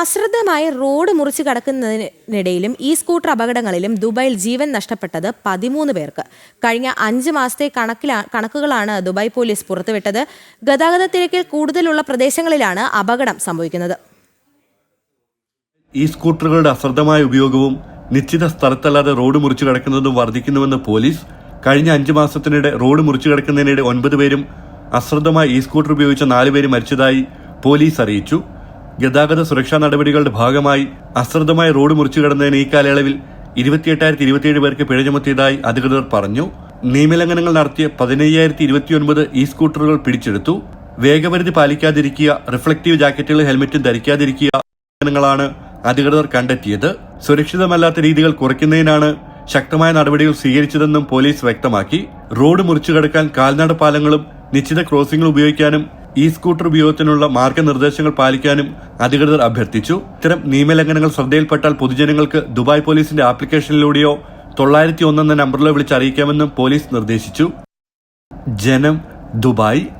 അശ്രദ്ധമായി റോഡ് മുറിച്ച് കടക്കുന്നതിനിടയിലും ഈ സ്കൂട്ടർ അപകടങ്ങളിലും ദുബായിൽ ജീവൻ നഷ്ടപ്പെട്ടത് പതിമൂന്ന് പേർക്ക്. കഴിഞ്ഞ അഞ്ച് മാസത്തെ കണക്കിലാ കണക്കുകളാണ് ദുബായ് പോലീസ് പുറത്തുവിട്ടത്. ഗതാഗത തിരക്കിൽ കൂടുതലുള്ള പ്രദേശങ്ങളിലാണ് അപകടം സംഭവിക്കുന്നത്. ഈ സ്കൂട്ടറുകളുടെ അശ്രദ്ധമായ ഉപയോഗവും നിശ്ചിത സ്ഥലത്തല്ലാതെ റോഡ് മുറിച്ചു കടക്കുന്നതും വർദ്ധിക്കുന്നുവെന്ന് പോലീസ് കഴിഞ്ഞ അഞ്ചു മാസത്തിനിടെ റോഡ് മുറിച്ചു കിടക്കുന്നതിനിടെ ഒൻപത് പേരും അശ്രദ്ധമായി ഈ സ്കൂട്ടർ ഉപയോഗിച്ച നാലുപേരും പേര് മരിച്ചതായി പോലീസ് അറിയിച്ചു. ഗതാഗത സുരക്ഷാ നടപടികളുടെ ഭാഗമായി അശ്രദ്ധമായ റോഡ് മുറിച്ചു കടന്നതിന് ഈ കാലയളവിൽ ഇരുപത്തിയെട്ടായിരത്തി ഇരുപത്തിയേഴ് പേർക്ക് പിഴ ചുമത്തിയതായി അധികൃതർ പറഞ്ഞു. നിയമലംഘനങ്ങൾ നടത്തിയ പതിനയ്യായിരത്തി ഇരുപത്തിയൊൻപത് ഇ സ്കൂട്ടറുകൾ പിടിച്ചെടുത്തു. വേഗപരിധി പാലിക്കാതിരിക്കുക റിഫ്ലക്റ്റീവ് ജാക്കറ്റുകളും ഹെൽമറ്റും ധരിക്കാതിരിക്കുക ലംഘനങ്ങളാണ് അധികൃതർ കണ്ടെത്തിയത്. സുരക്ഷിതമല്ലാത്ത രീതികൾ കുറയ്ക്കുന്നതിനാണ് ശക്തമായ നടപടികൾ സ്വീകരിച്ചതെന്നും പോലീസ് വ്യക്തമാക്കി. റോഡ് മുറിച്ചു കടക്കാൻ കാൽനട പാലങ്ങളും നിശ്ചിത ക്രോസിംഗുകൾ ഉപയോഗിക്കാനും ഈ സ്കൂട്ടർ ഉപയോഗത്തിനുള്ള മാർഗനിർദ്ദേശങ്ങൾ പാലിക്കാനും അധികൃതർ അഭ്യർത്ഥിച്ചു. ഇത്തരം നിയമലംഘനങ്ങൾ ശ്രദ്ധയിൽപ്പെട്ടാൽ പൊതുജനങ്ങൾക്ക് ദുബായ് പോലീസിന്റെ ആപ്ലിക്കേഷനിലൂടെയോ തൊള്ളായിരത്തി ഒന്നെന്ന നമ്പറിലോ വിളിച്ച് അറിയിക്കാമെന്നും പോലീസ് നിർദ്ദേശിച്ചു. ജനം ദുബായ്.